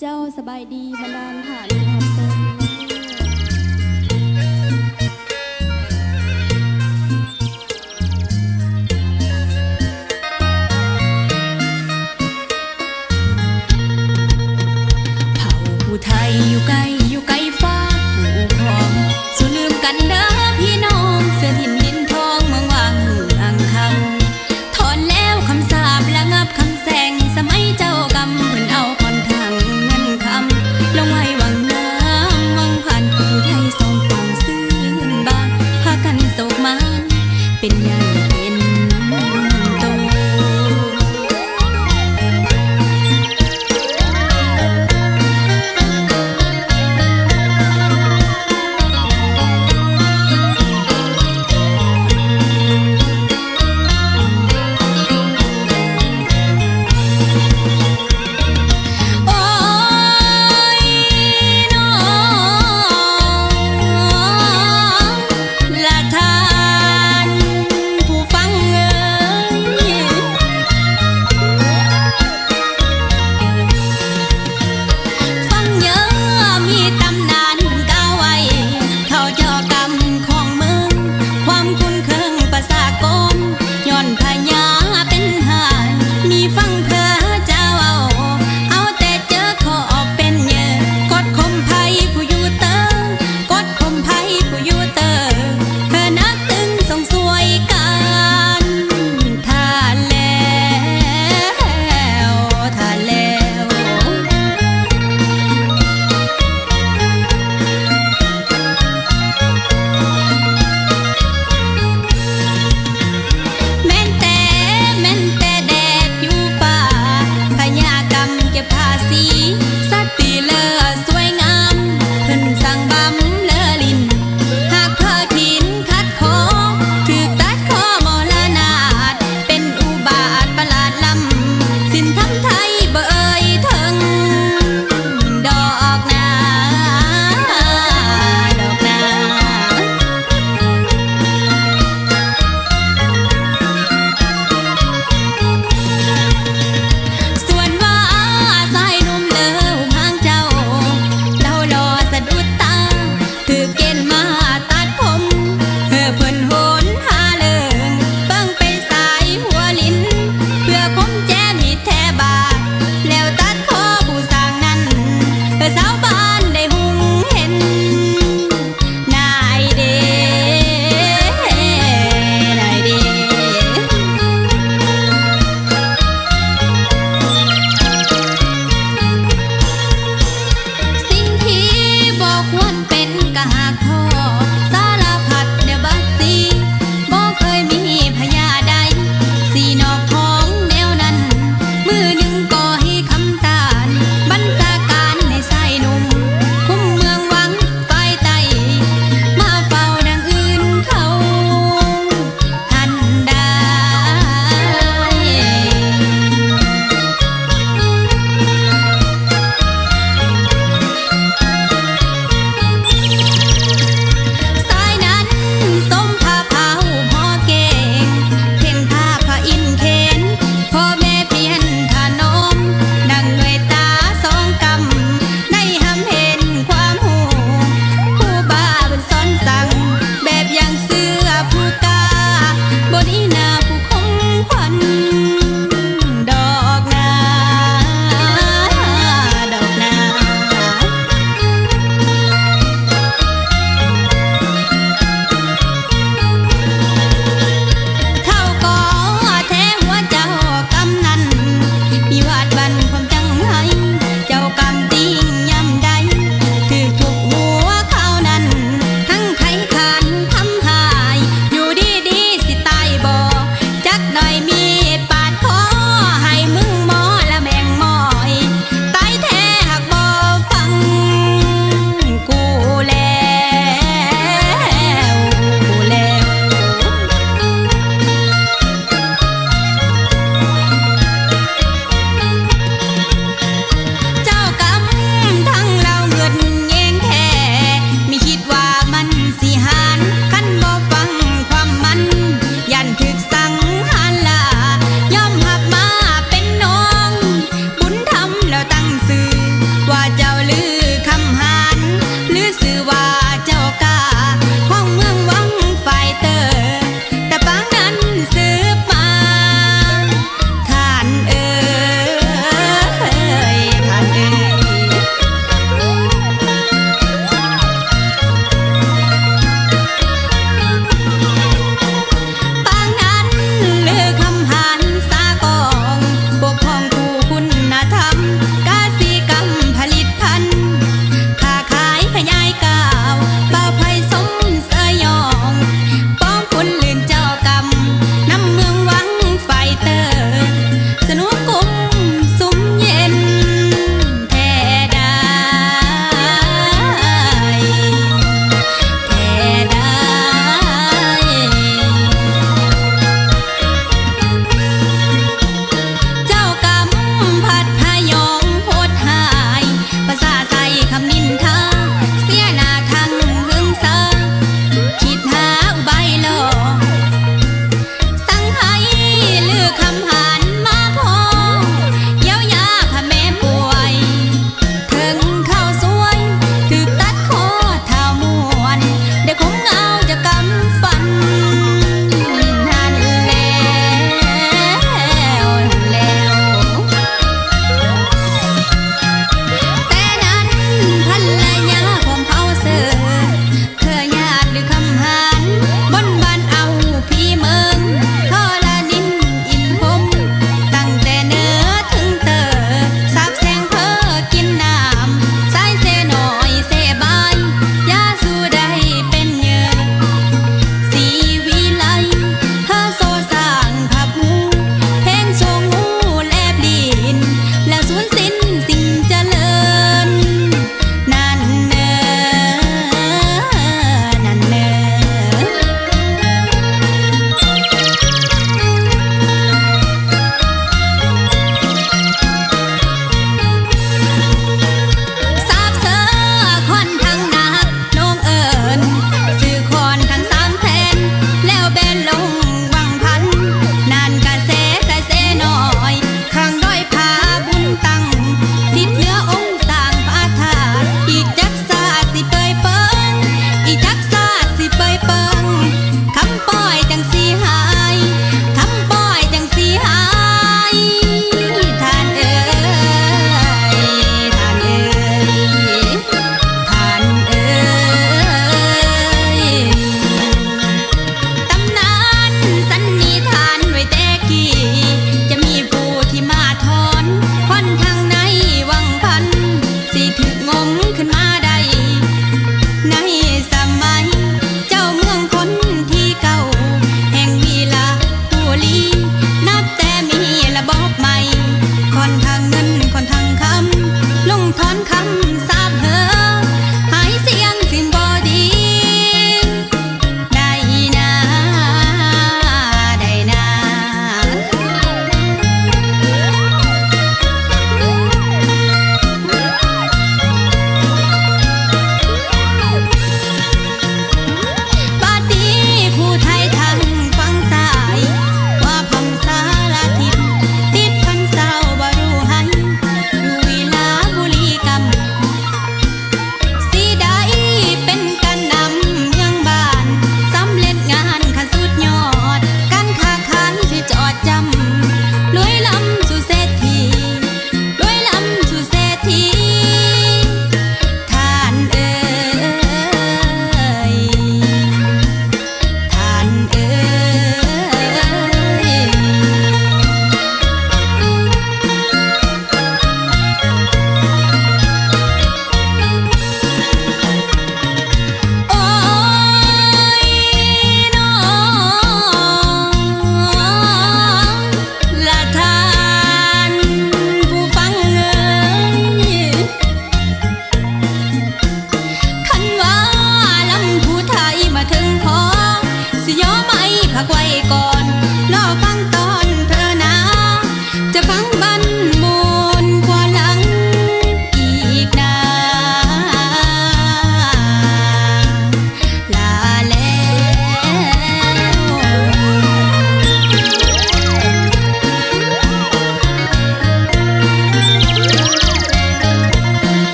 เจ้าสบายดีบรรดาลฐานความเซิงเผ่าผู้ไทยอยู่ไกลอยู่ไกลฟ้าผู้ครองสู้ลืมกันเด้อ え?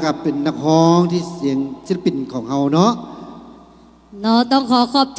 นะครับ เป็นนักร้องที่เสียงศิลปินของเฮาเนาะ เนาะต้องขอขอบเจอ